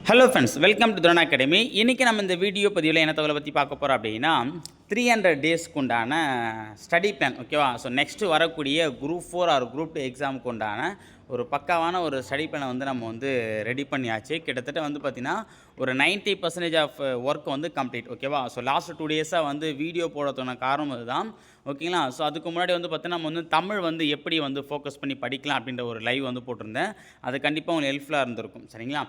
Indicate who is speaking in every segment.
Speaker 1: Hello friends welcome to Thurana academy இன்றைக்கி நம்ம இந்த வீடியோ பதிவில் என்ன தகவலை பற்றி பார்க்க போகிறோம் அப்படின்னா த்ரீ ஹண்ட்ரட் டேஸ்க்கு உண்டான ஸ்டடி பிளான் ஓகேவா ஸோ நெக்ஸ்ட்டு வரக்கூடிய group four or group two எக்ஸாமுக்கு உண்டான ஒரு பக்காவான ஒரு ஸ்டடி பிளானை வந்து நம்ம வந்து ரெடி பண்ணியாச்சு. கிட்டத்தட்ட வந்து பார்த்திங்கன்னா ஒரு 90% பர்சன்டேஜ் ஆஃப் ஒர்க் வந்து கம்ப்ளீட் ஓகேவா ஸோ லாஸ்ட் டூ டேஸாக வந்து வீடியோ போடுறதுக்கான காரணம் இதுதான் ஓகேங்களா ஸோ அதுக்கு முன்னாடி வந்து பார்த்தீங்கன்னா நம்ம வந்து தமிழ் வந்து எப்படி வந்து ஃபோக்கஸ் பண்ணி படிக்கலாம் அப்படின்ற ஒரு லைவ் வந்து போட்டிருந்தேன். அது கண்டிப்பாக உங்களுக்கு ஹெல்ப்ஃபுல்லாக இருந்திருக்கும். சரிங்களா?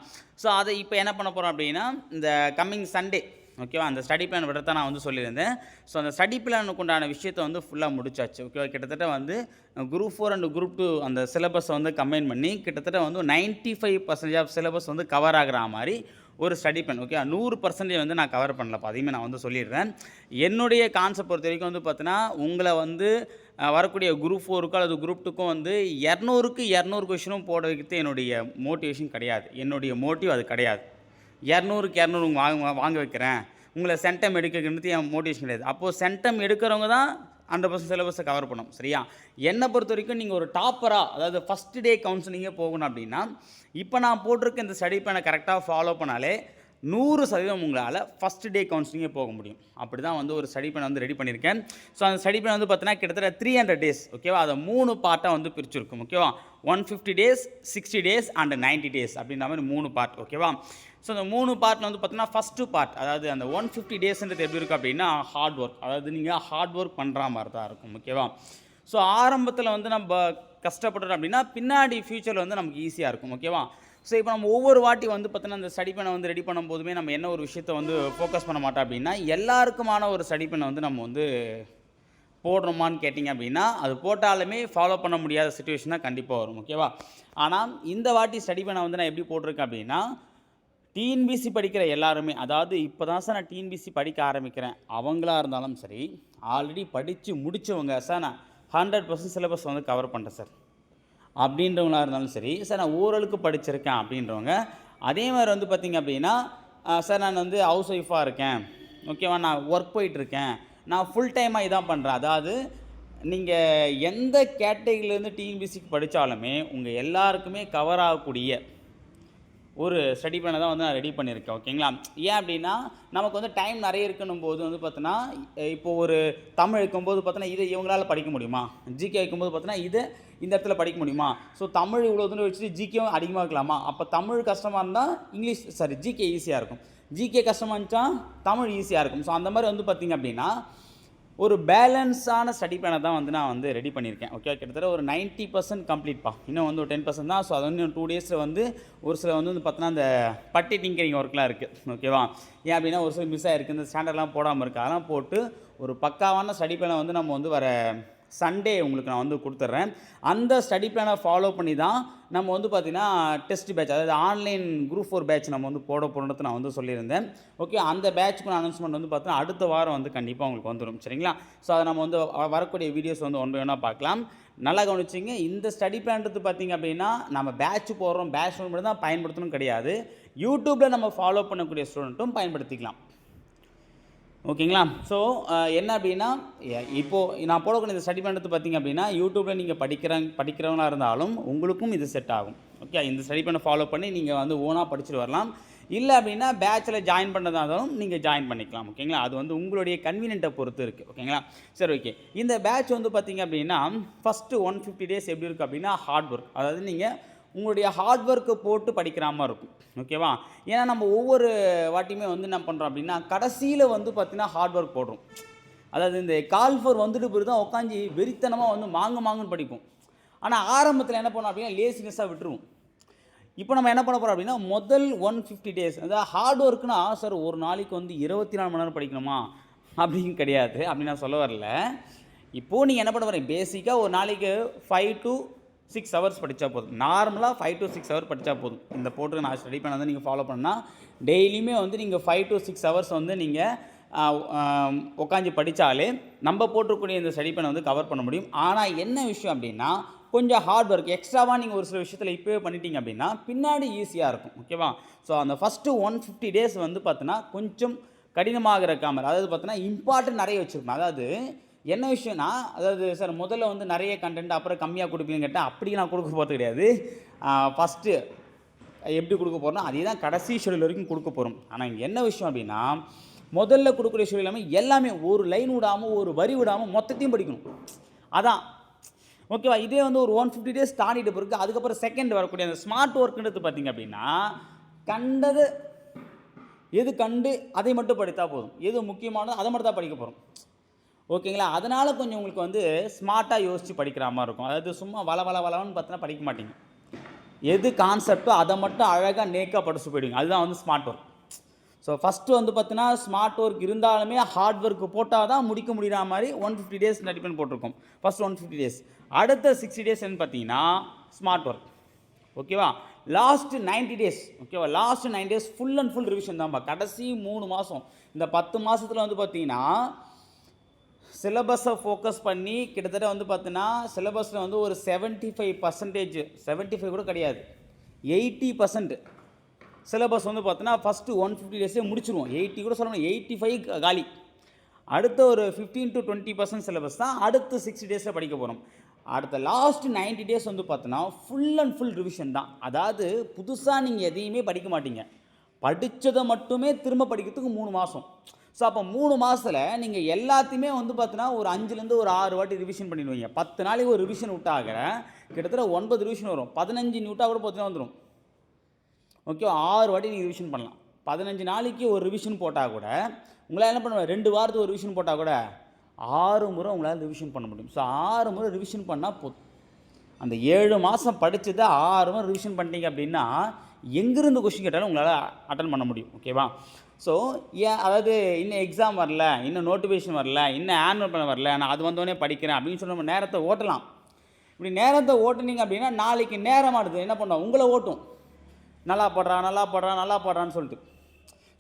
Speaker 1: ஸோ அதை இப்போ என்ன பண்ண போகிறோம் அப்படின்னா இந்த கம்மிங் சண்டே ஓகேவா? அந்த ஸ்டடி பிளான் விடத்தான் நான் வந்து சொல்லியிருந்தேன். ஸோ அந்த ஸ்டடி பிளானுக்கு உண்டான விஷயத்தை வந்து ஃபுல்லாக முடிச்சாச்சு. ஓகேவா? கிட்டத்தட்ட வந்து group four and group two அந்த சிலபஸை வந்து கம்பைன் பண்ணி கிட்டத்தட்ட வந்து 95% ஃபைவ் பர்சன்டேஜ் ஆஃப் சிலபஸ் வந்து கவர் ஆகிற மாதிரி ஒரு ஸ்டடி பிளான் ஓகே நூறு பர்சன்டேஜ் வந்து நான் கவர் பண்ணலப்பா. அதையுமே நான் வந்து சொல்லிடுறேன் என்னுடைய கான்செப்ட் பொறுத்த வரைக்கும் வந்து பார்த்தீங்கன்னா உங்களை வந்து வரக்கூடிய குரூப் ஃபோருக்கும் அல்லது குரூப் டூக்கும் வந்து இரநூறுக்கு இரநூறு கொஷினும் போட வைக்கிறது என்னுடைய மோட்டிவேஷன் கிடையாது. என்னுடைய மோட்டிவ் அது கிடையாது. இரநூறுக்கு இரநூறு வாங்க வாங்க வைக்கிறேன். உங்களை சென்டம் எடுக்கணுன்றது என் மோட்டிவேஷன் கிடையாது. அப்போது சென்டம் எடுக்கிறவங்க தான் ஹண்ட்ரட் பர்சன்ட் சிலபஸை கவர் பண்ணும் சரியா? என்னை பொறுத்த வரைக்கும் நீங்கள் ஒரு டாப்பராக அதாவது ஃபஸ்ட் டே கவுன்சிலிங்கே போகணும் அப்படின்னா இப்போ நான் போட்டிருக்க இந்த ஸ்டடி பிளானை கரெக்டாக ஃபாலோ பண்ணாலே நூறு சதவீதம் உங்களால் ஃபஸ்ட் டே கவுன்சிலிங்கே போக முடியும். அப்படி தான் வந்து ஒரு ஸ்டடி பிளான் வந்து ரெடி பண்ணியிருக்கேன். ஸோ அந்த ஸ்டடி பிளான் வந்து பார்த்தீங்கன்னா கிட்டத்தட்ட த்ரீ ஹண்ட்ரட் டேஸ் ஓகேவா அதை மூணு பார்ட்டாக வந்து பிரிச்சிருக்கும் ஓகேவா one fifty days sixty days and 90 days அப்படின்ற மாதிரி மூணு பார்ட் ஓகேவா ஸோ அந்த மூணு பார்ட்டில் வந்து பார்த்தீங்கன்னா ஃபஸ்ட்டு பார்ட் அதாவது அந்த ஒன் ஃபிஃப்டி டேஸ்ன்றது எப்படி இருக்குது அப்படின்னா ஹார்ட் ஒர்க் அதாவது நீங்கள் ஹார்ட் ஒர்க் பண்ணுற மாதிரி தான் இருக்கும் ஓகேவா ஸோ ஆரம்பத்தில் வந்து நம்ம கஷ்டப்படுறோம் அப்படின்னா பின்னாடி ஃப்யூச்சரில் வந்து நமக்கு ஈஸியாக இருக்கும் ஓகேவா ஸோ இப்போ நம்ம ஒவ்வொரு வாட்டி வந்து பார்த்தீங்கன்னா அந்த ஸ்டடி வந்து ரெடி பண்ணும் போதுமே நம்ம என்ன ஒரு விஷயத்தை வந்து ஃபோக்கஸ் பண்ண மாட்டோம் அப்படின்னா எல்லாருக்குமான ஒரு ஸ்டடி வந்து நம்ம வந்து போடுறோமான்னு கேட்டிங்க அப்படின்னா அது போட்டாலுமே ஃபாலோ பண்ண முடியாத சுச்சுவேஷன் தான் கண்டிப்பாக வரும் ஓகேவா ஆனால் இந்த வாட்டி ஸ்டடி வந்து நான் எப்படி போட்டிருக்கேன் அப்படின்னா டிஎன்பிசி படிக்கிற எல்லாருமே அதாவது இப்போ தான் சார் நான் டிஎன்பிசி படிக்க ஆரம்பிக்கிறேன். அவங்களா இருந்தாலும் சரி ஆல்ரெடி படித்து முடித்தவங்க சார் நான் ஹண்ட்ரட் பர்சன்ட் சிலபஸ் வந்து கவர் பண்ணுறேன் சார் அப்படின்றவங்களா இருந்தாலும் சரி சார் நான் ஓரளவுக்கு படிச்சிருக்கேன் அப்படின்றவங்க. அதே மாதிரி வந்து பார்த்திங்க அப்படின்னா சார் நான் வந்து ஹவுஸ் ஒய்ஃபாக இருக்கேன். ஓகேவா? நான் ஒர்க் போயிட்டுருக்கேன். நான் ஃபுல் டைமாக இதான் பண்ணுறேன் அதாவது நீங்கள் எந்த கேட்டகரியிலேருந்து டிஎன்பிசிக்கு படித்தாலுமே உங்கள் எல்லாருக்குமே கவர் ஆகக்கூடிய ஒரு ஸ்டடி பிளானை தான் வந்து நான் ரெடி பண்ணியிருக்கேன் ஓகேங்களா ஏன் அப்படின்னா நமக்கு வந்து டைம் நிறைய இருக்கணும் போது வந்து பார்த்தோன்னா இப்போ ஒரு தமிழ் இருக்கும்போது பார்த்தோன்னா இதை இவங்களால் படிக்க முடியுமா? ஜிகே வைக்கும்போது பார்த்தோன்னா இதை இந்த இடத்துல படிக்க முடியுமா? ஸோ தமிழ் இவ்வளோ தூரம் வச்சுட்டு ஜிகேவும் அதிகமாக இருக்கலாமா அப்போ தமிழ் கஷ்டமாக இருந்தால் இங்கிலீஷ் சாரி ஜிகே ஈஸியாக இருக்கும். ஜிகே கஷ்டமாக இருந்துச்சா தமிழ் ஈஸியாக இருக்கும். ஸோ அந்த மாதிரி வந்து பார்த்திங்க அப்படின்னா ஒரு பேலன்ஸான ஸ்டடி பிளானை தான் வந்து நான் வந்து ரெடி பண்ணியிருக்கேன். ஓகே கிட்டத்தட்ட ஒரு 90% பர்சன்ட் கம்ப்ளீட்ப்பா இன்னும் வந்து ஒரு டென் பர்சன்ட் தான். ஸோ அது வந்து டூ டேஸில் வந்து ஒரு சில வந்து வந்து பார்த்தோன்னா அந்த பட்டி டிங்கரிங் ஒர்க்லாம் இருக்குது ஓகேவா ஏன் அப்படின்னா ஒரு சில மிஸ் ஆகிருக்கு இந்த ஸ்டாண்டர்ட்லாம் போடாமல் இருக்குது அதெல்லாம் போட்டு ஒரு பக்காவான ஸ்டடி பிளானை வந்து நம்ம வந்து வர சண்டே உங்களுக்கு நான் வந்து கொடுத்துட்றேன். அந்த ஸ்டடி பிளானை ஃபாலோ பண்ணி தான் நம்ம வந்து பார்த்திங்கன்னா டெஸ்ட் பேட்ச் அதாவது ஆன்லைன் குரூப் ஃபோர் பேட்ச் நம்ம வந்து போட போகிறோன்னு நான் வந்து சொல்லியிருந்தேன். ஓகே அந்த பேட்ச்க்கு அனௌன்ஸ்மெண்ட் வந்து பார்த்தீங்கன்னா அடுத்த வாரம் வந்து கண்டிப்பாக உங்களுக்கு வந்துடும் சரிங்களா? ஸோ அதை நம்ம வந்து வரக்கூடிய வீடியோஸ் வந்து ஒன்று வேணால் பார்க்கலாம். நல்லா கவனிச்சிங்க இந்த ஸ்டடி பிளான்றது பார்த்திங்க அப்படின்னா நம்ம பேட்ச் போடுறோம் பேட்ச் மட்டும் தான் பயன்படுத்தணும் கிடையாது. யூடியூப்பில் நம்ம ஃபாலோ பண்ணக்கூடிய ஸ்டூடெண்ட்டும் பயன்படுத்திக்கலாம். ஓகேங்களா? ஸோ என்ன அப்படின்னா இப்போது நான் போடக்கூடிய இந்த ஸ்டடி பண்ணுறது பார்த்தீங்க அப்படின்னா யூடியூப்பில் நீங்கள் படிக்கிற படிக்கிறவங்களாக இருந்தாலும் உங்களுக்கும் இது செட் ஆகும். ஓகே இந்த ஸ்டடி பண்ண ஃபாலோ பண்ணி நீங்கள் வந்து ஓனாக படிச்சுட்டு வரலாம். இல்லை அப்படின்னா பேச்சில் ஜாயின் பண்ணுறதா இருந்தாலும் நீங்கள் ஜாயின் பண்ணிக்கலாம். ஓகேங்களா? அது வந்து உங்களுடைய கன்வீனியன்ட்டை பொறுத்து இருக்குது ஓகேங்களா? சரி ஓகே இந்த பேட்ச் வந்து பார்த்தீங்க அப்படின்னா ஃபஸ்ட்டு ஒன் ஃபிஃப்டி டேஸ் எப்படி இருக்குது அப்படின்னா ஹார்ட் ஒர்க் அதாவது நீங்கள் உங்களுடைய ஹார்ட் ஒர்க்கை போட்டு படிக்கிற மாதிரி இருக்கும். ஓகேவா ஏன்னா நம்ம ஒவ்வொரு வாட்டியுமே வந்து என்ன பண்ணுறோம் அப்படின்னா கடைசியில் வந்து பார்த்திங்கன்னா ஹார்ட் ஒர்க் போடுறோம். அதாவது இந்த கால் ஃபோர் வந்துட்டு பிறகு தான் உட்காந்து வெறித்தனமாக வந்து மாங்கு மாங்குன்னு படிப்போம். ஆனால் ஆரம்பத்தில் என்ன பண்ணோம் அப்படின்னா லேசினஸாக விட்டுருவோம். இப்போ நம்ம என்ன பண்ண போகிறோம் அப்படின்னா முதல் ஒன் ஃபிஃப்டி டேஸ் அதாவது ஹார்ட் ஒர்க்னா சார் ஒரு நாளைக்கு வந்து இருபத்தி நாலு மணி நேரம் படிக்கணுமா? அப்படின்னு கிடையாது அப்படின்னு நான் சொல்ல வரல. இப்போது நீங்கள் என்ன பண்ண போகிறீங்க பேசிக்காக ஒரு நாளைக்கு ஃபைவ் டு சிக்ஸ் ஹவர்ஸ் படித்தா போதும். நார்மலாக ஃபைவ் டு சிக்ஸ் ஹவர் படித்தா போதும். இந்த போட்டு நான் ஸ்டடி பண்ணதை நீங்கள் ஃபாலோ பண்ணால் டெய்லியுமே வந்து நீங்கள் ஃபைவ் டு சிக்ஸ் ஹவர்ஸ் வந்து நீங்கள் உட்காந்து படித்தாலே நம்ம போட்டிருக்கூடிய இந்த ஸ்டடி பண்ணை வந்து கவர் பண்ண முடியும். ஆனால் என்ன விஷயம் அப்படின்னா கொஞ்சம் ஹார்ட் ஒர்க் எக்ஸ்ட்ராவாக நீங்கள் ஒரு சில விஷயத்தில் இப்போவே பண்ணிட்டீங்க அப்படின்னா பின்னாடி ஈஸியாக இருக்கும். ஓகேவா ஸோ அந்த ஃபஸ்ட்டு ஒன் ஃபிஃப்டி டேஸ் வந்து பார்த்தீங்கன்னா கொஞ்சம் கடினமாக இருக்காமல் அதாவது பார்த்தீங்கன்னா இம்பார்ட்டன்ட் நிறைய வச்சுருக்கணும். அதாவது என்ன விஷயம்னா அதாவது சார் முதல்ல வந்து நிறைய கண்டென்ட் அப்புறம் கம்மியாக கொடுப்பீங்கன்னு கேட்டால் அப்படி நான் கொடுக்க போகிறது கிடையாது. ஃபஸ்ட்டு எப்படி கொடுக்க போகிறோம் அதே தான் கடைசி ஷெடியூல் வரைக்கும் கொடுக்க போகிறோம் ஆனால் இங்கே என்ன விஷயம் அப்படின்னா முதல்ல கொடுக்குற ஷெடியூல் எல்லாமே எல்லாமே ஒரு லைன் விடாமல் ஒரு வரி விடாமல் மொத்தத்தையும் படிக்கணும். அதான். ஓகேவா இதே வந்து ஒரு ஒன் ஃபிஃப்டி டேஸ் தாண்டிட்டு பிறகு அதுக்கப்புறம் செகண்ட் வரக்கூடிய அந்த ஸ்மார்ட் ஒர்க்குன்றது பார்த்தீங்க அப்படின்னா கண்டது எது கண்டு அதை மட்டும் படித்தா போதும். எது முக்கியமானதோ அதை மட்டும் தான் படிக்க போகிறோம் ஓகேங்களா? அதனால் கொஞ்சம் உங்களுக்கு வந்து ஸ்மார்ட்டாக யோசித்து படிக்கிற மாதிரி இருக்கும். அதாவது சும்மா வள வள வளன்னு பார்த்தீங்கன்னா படிக்க மாட்டீங்க. எது கான்செப்டோ அதை மட்டும் அழகாக நேக்காக படிச்சு போயிடுங்க அதுதான் வந்து ஸ்மார்ட் ஒர்க் ஸோ ஃபஸ்ட்டு வந்து பார்த்தீங்கன்னா ஸ்மார்ட் ஒர்க் இருந்தாலுமே ஹார்ட் ஒர்க் போட்டால் தான் முடிக்க முடிகிற மாதிரி ஒன் ஃபிஃப்டி டேஸ் நடிப்பேன் போட்டிருக்கோம். ஃபஸ்ட் ஒன் ஃபிஃப்டி டேஸ் அடுத்த சிக்ஸ்டி டேஸ் என்ன பார்த்தீங்கன்னா ஸ்மார்ட் ஒர்க் ஓகேவா? லாஸ்ட் 90 டேஸ் ஓகேவா? Last nine days full and full revision தான்ப்பா கடைசி மூணு மாதம் இந்த பத்து மாதத்தில் வந்து பார்த்தீங்கன்னா சிலபஸை ஃபோக்கஸ் பண்ணி கிட்டத்தட்ட வந்து பார்த்தீங்கன்னா சிலபஸில் வந்து ஒரு 75% ஃபைவ் பர்சன்டேஜ் செவன்ட்டி ஃபைவ் கூட கிடையாது. எயிட்டி பர்சன்ட் சிலபஸ் வந்து பார்த்தோன்னா ஃபஸ்ட்டு ஒன் ஃபிஃப்டி டேஸே முடிச்சிருவோம். எயிட்டி கூட சொல்லணும் எயிட்டி ஃபைவ் காலி. அடுத்த ஒரு fifteen to twenty percent syllabus தான் அடுத்த சிக்ஸ்டி டேஸில் படிக்க போகிறோம் அடுத்த லாஸ்ட் 90 டேஸ் வந்து பார்த்தோன்னா ஃபுல் அண்ட் ஃபுல் ரிவிஷன் தான். அதாவது புதுசாக நீங்கள் எதையுமே படிக்க மாட்டீங்க. படித்ததை மட்டுமே திரும்ப படிக்கிறதுக்கு மூணு மாதம் ஸோ அப்போ மூணு மாதத்தில் நீங்கள் எல்லாத்தையுமே வந்து பார்த்தீங்கன்னா ஒரு அஞ்சுலேருந்து ஒரு ஆறு வாட்டி ரிவிஷன் பண்ணிடுவீங்க. பத்து நாளைக்கு ஒரு ரிவிஷன் விட்டாக கிட்டத்தட்ட ஒன்பது ரிவிஷன் வரும். பதினஞ்சு நியூட்டாக கூட பார்த்தீங்கன்னா வந்துடும் ஓகே ஆறு வாட்டி நீங்கள் ரிவிஷன் பண்ணலாம். பதினஞ்சு நாளைக்கு ஒரு ரிவிஷன் போட்டால் கூட உங்களால் என்ன பண்ணுவேன் ரெண்டு வாரத்துக்கு ஒரு ரிவிஷன் போட்டால் கூட ஆறு முறை உங்களால் ரிவிஷன் பண்ண முடியும். ஸோ ஆறு முறை ரிவிஷன் பண்ணால் போ அந்த ஏழு மாதம் படித்ததை ஆறு முறை ரிவிஷன் பண்ணிட்டீங்க அப்படின்னா எங்கேருந்து கொஷின் கேட்டாலும் உங்களால் அட்டன் பண்ண முடியும். ஓகேவா ஸோ ஏன் அதாவது இன்னும் எக்ஸாம் வரல இன்னும் நோட்டிஃபிகேஷன் வரல இன்னும் ஆனுவல் பண்ண வரல நான் அது வந்தோடனே படிக்கிறேன் அப்படின்னு சொல்லி நம்ம நேரத்தை ஓட்டலாம். இப்படி நேரத்தை ஓட்டுனீங்க அப்படின்னா நாளைக்கு நேரமாடுது என்ன பண்ணுவோம் உங்களை ஓட்டும். நல்லா படுறான் நல்லா படுறான் நல்லா படுறான்னு சொல்லிட்டு.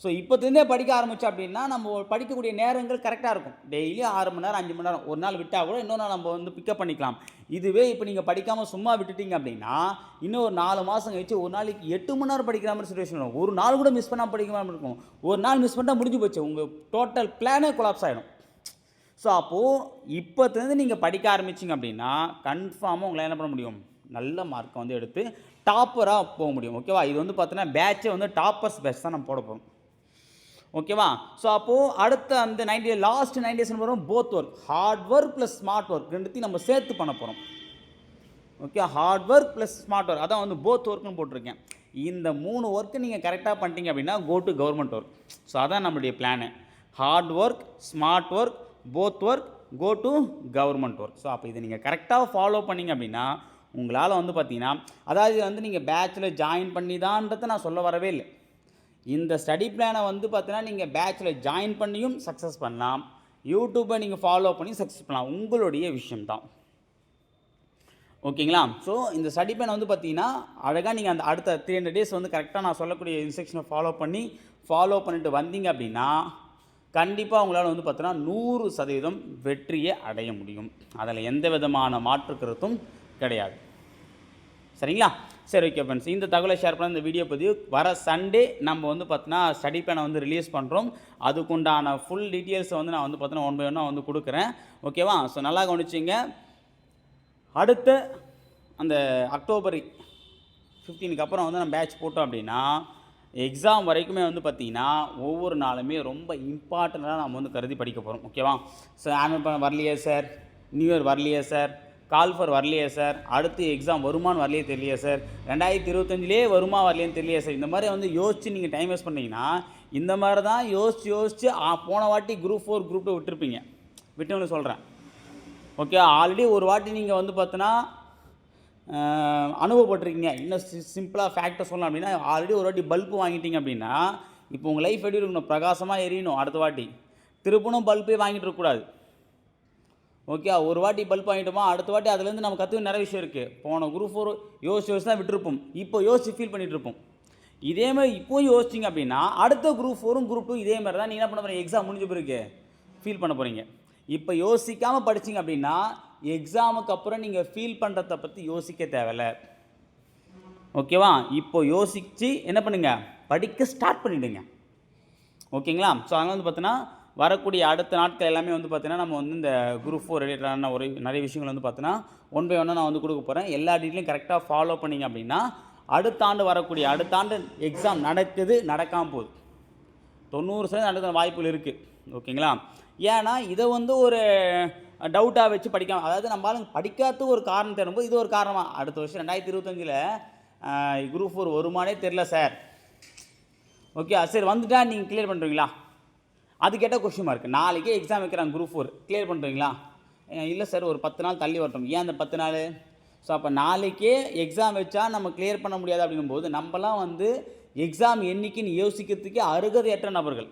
Speaker 1: ஸோ இப்போத்துலேருந்தே படிக்க ஆரம்பித்தோம் அப்படின்னா நம்ம படிக்கக்கூடிய நேரங்கள் கரெக்டாக இருக்கும். டெய்லி ஆறு மணி நேரம் அஞ்சு மணி நேரம். ஒரு நாள் விட்டால் கூட இன்னொரு நாள் நம்ம வந்து பிக்கப் பண்ணிக்கலாம். இதுவே இப்போ நீங்கள் படிக்காமல் சும்மா விட்டுட்டீங்க அப்படின்னா இன்னும் ஒரு நாலு மாதம் கழிச்சு ஒரு நாளைக்கு எட்டு மணி நேரம் படிக்கிற மாதிரி சுச்சுவேஷன் வரும். ஒரு நாள் கூட மிஸ் பண்ணாமல் படிக்கிற மாதிரி இருக்கும். ஒரு நாள் மிஸ் பண்ணிட்டால் முடிஞ்சு போச்சு. உங்கள் டோட்டல் பிளானே கொலாப்ஸ் ஆகிடும் ஸோ அப்போது இப்போத்துலேருந்து நீங்கள் படிக்க ஆரம்பிச்சிங்க அப்படின்னா கன்ஃபார்மாக உங்களால் என்ன பண்ண முடியும்? நல்ல மார்க்கை வந்து எடுத்து டாப்பராக போக முடியும். ஓகேவா இது வந்து பார்த்தீங்கன்னா பேட்சே வந்து டாப்பர்ஸ் பேட்ச் தான் நம்ம போட போகிறோம் ஓகேவா ஸோ அப்போது அடுத்த அந்த நைன்டி லாஸ்ட் நைன்டி டேஸ் வரும் both work hard work plus smart work ரெண்டுத்தையும் நம்ம சேர்த்து பண்ண போகிறோம் okay hard work plus smart work அதான் வந்து போத் ஒர்க்குன்னு போட்டிருக்கேன். இந்த மூணு ஒர்க்கு நீங்கள் கரெக்டாக பண்ணிட்டீங்க அப்படின்னா go to government work so அதான் நம்மளுடைய plan hard work smart work both work go to government work so அப்போ இதை நீங்கள் கரெக்டாக ஃபாலோ பண்ணீங்க அப்படின்னா உங்களால் வந்து பார்த்தீங்கன்னா அதாவது வந்து நீங்கள் பேச்சில் ஜாயின் பண்ணி தான்றதை நான் சொல்ல வரவே இல்லை. இந்த ஸ்டடி பிளானை வந்து பார்த்தீங்கன்னா நீங்கள் பேச்சில் ஜாயின் பண்ணியும் சக்ஸஸ் பண்ணலாம். யூடியூப்பை நீங்கள் ஃபாலோ பண்ணி சக்ஸஸ் பண்ணலாம். உங்களுடைய விஷயம்தான். ஓகேங்களா ஸோ இந்த ஸ்டடி பிளான் வந்து பார்த்தீங்கன்னா அழகாக நீங்கள் அந்த அடுத்த த்ரீ ஹண்ட்ரட் டேஸ் வந்து கரெக்டாக நான் சொல்லக்கூடிய இன்ஸ்ட்ரக்ஷனை ஃபாலோ பண்ணி ஃபாலோ பண்ணிட்டு வந்தீங்க அப்படின்னா கண்டிப்பாக உங்களால் வந்து பார்த்தீங்கன்னா நூறு சதவீதம் வெற்றியை அடைய முடியும். அதில் எந்த விதமான மாற்று கருத்தும் கிடையாது. சரிங்களா? சரி ஓகே ஃப்ரெண்ட்ஸ் இந்த தகவலை ஷேர் பண்ண இந்த வீடியோ பதிவு வர சண்டே நம்ம வந்து பார்த்தீங்கன்னா ஸ்டடி பேனை வந்து ரிலீஸ் பண்ணுறோம் அதுக்குண்டான ஃபுல் டீட்டெயில்ஸை வந்து நான் வந்து பார்த்தீங்கன்னா ஒன் பை ஒன்னாக வந்து கொடுக்குறேன். ஓகேவா ஸோ நல்லா கவனிச்சிங்க அடுத்த அந்த அக்டோபர் ஃபிஃப்டீனுக்கு அப்புறம் வந்து நம்ம பேட்ச் போட்டோம் அப்படின்னா எக்ஸாம் வரைக்குமே வந்து பார்த்திங்கன்னா ஒவ்வொரு நாளுமே ரொம்ப இம்பார்ட்டண்ட்டாக நம்ம வந்து கருதி படிக்க போகிறோம் ஓகேவா ஸோ ஆனுவல் வரலையே சார் நியூ இயர் வரலையே சார் கால் ஃபார் வரலையே சார் அடுத்து எக்ஸாம் வருமான்னு வரலையே தெரியலையே சார் ரெண்டாயிரத்தி இருபத்தஞ்சிலே வருமா வரலையேன்னு தெரியலையே சார் இந்த மாதிரி வந்து யோசித்து நீங்கள் டைம் வேஸ்ட் பண்ணிங்கன்னா இந்த மாதிரி தான் யோசித்து யோசித்து போன வாட்டி குரூப் ஃபோர் குரூப் டூ விட்டுருப்பீங்க. விட்டவங்களுக்கு சொல்கிறேன் ஓகே ஆல்ரெடி ஒரு வாட்டி நீங்கள் வந்து பார்த்தோன்னா அனுபவப்பட்டிருக்கீங்க. இன்னும் சி சிம்பிளாக ஃபேக்டை சொல்லலாம் அப்படின்னா ஆல்ரெடி ஒரு வாட்டி பல்பு வாங்கிட்டீங்க அப்படின்னா இப்போ உங்கள் லைஃப் எப்படி இருக்கணும் பிரகாசமாக எரியணும் அடுத்த வாட்டி. திருப்பணும் பல்பே வாங்கிட்டு இருக்கக்கூடாது. ஓகே ஒரு வாட்டி பல்ப் வாங்கிட்டோமா அடுத்த வாட்டி அதுலேருந்து நம்ம கற்றுக்க நிறைய விஷயம் இருக்குது போன குரூப் ஃபோர் யோசிச்சு யோசிச்சு தான் விட்டுருப்போம். இப்போ யோசிச்சு ஃபீல் பண்ணிகிட்ருப்போம் இருப்போம். இதே மாதிரி இப்போவும் யோசிச்சிங்க அப்படின்னா அடுத்த குரூப் ஃபோரும் குரூப் டூ இதே மாதிரி தான் நீங்கள் என்ன பண்ண போகிறீங்க எக்ஸாம் முடிஞ்ச பிறகு ஃபீல் பண்ண போகிறீங்க இப்போ யோசிக்காமல் படிச்சீங்க அப்படின்னா எக்ஸாமுக்கு அப்புறம் நீங்கள் ஃபீல் பண்ணுறத பற்றி யோசிக்க தேவையில்ல. ஓகேவா இப்போ யோசித்து என்ன பண்ணுங்கள் படிக்க ஸ்டார்ட் பண்ணிவிடுங்க ஓகேங்களா ஸோ அதனால் வந்து பார்த்தீங்கன்னா வரக்கூடிய அடுத்த நாட்கள் எல்லாமே வந்து பார்த்தீங்கன்னா நம்ம வந்து இந்த குரூப் ஃபோர் ரிலேட்டடான ஒரு நிறைய விஷயங்கள் வந்து பார்த்தீங்கன்னா ஒன் பை ஒன்னாக நான் வந்து கொடுக்க போகிறேன் எல்லா டீட்டெயிலும் கரெக்டாக ஃபாலோ பண்ணிங்க அப்படின்னா அடுத்த ஆண்டு வரக்கூடிய அடுத்த ஆண்டு எக்ஸாம் நடக்குது நடக்காமல் போகுது. தொண்ணூறு சதவீதம் நடக்கிற வாய்ப்புகள் இருக்குது ஓகேங்களா? ஏன்னா இதை வந்து ஒரு டவுட்டாக வச்சு படிக்காமல் அதாவது நம்ம ஆளுங்க படிக்காத ஒரு காரணம் தரும்போது இது ஒரு காரணமாக அடுத்த வருஷம் ரெண்டாயிரத்தி இருபத்தஞ்சில் குரூப் ஃபோர் வருமானே தெரில சார் ஓகே சரி வந்துட்டா நீங்கள் கிளியர் பண்ணுறீங்களா அது கேட்டால் கொஷின் மார்க் நாளைக்கே எக்ஸாம் வைக்கிறாங்க குரூப் ஃபோர் கிளியர் பண்ணுறீங்களா இல்லை சார் ஒரு பத்து நாள் தள்ளி வரட்டும். ஏன் அந்த பத்து நாள்? ஸோ அப்போ நாளைக்கே எக்ஸாம் வச்சா நம்ம கிளியர் பண்ண முடியாது அப்படின்னும் போது நம்மலாம் வந்து எக்ஸாம் எண்ணிக்கைன்னு யோசிக்கிறதுக்கே அருகதையற்ற நபர்கள்.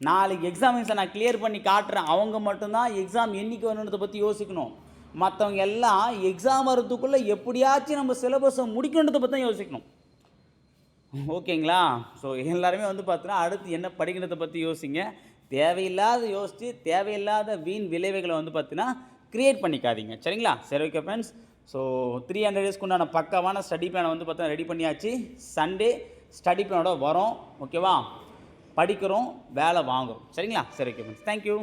Speaker 1: நாளைக்கு எக்ஸாமினேஷன் நான் கிளியர் பண்ணி காட்டுறேன். அவங்க மட்டும்தான் எக்ஸாம் எண்ணிக்கை வரணுன்றதை பற்றி யோசிக்கணும். மற்றவங்க எல்லாம் எக்ஸாம் வரதுக்குள்ளே எப்படியாச்சும் நம்ம சிலபஸை முடிக்கணுன்றதை பற்றி தான் யோசிக்கணும். ஓகேங்களா? ஸோ எல்லாருமே வந்து பார்த்தோன்னா அடுத்து என்ன படிக்கிறத பற்றி யோசிங்க. தேவையில்லாத யோசித்து தேவையில்லாத வீண் விளைவுகளை வந்து பார்த்தீங்கன்னா க்ரியேட் பண்ணிக்காதீங்க. சரிங்களா? சரி okay friends so three hundred டேஸ்க்கு உண்டான பக்காவான ஸ்டடி பிளானை வந்து பார்த்தீங்கன்னா ரெடி பண்ணியாச்சு. சண்டே ஸ்டடி பிளானோட வரோம். ஓகேவா படிக்கிறோம் வேலை வாங்குறோம். சரிங்களா? சரி ஓகே ஃப்ரெண்ட்ஸ் தேங்க்யூ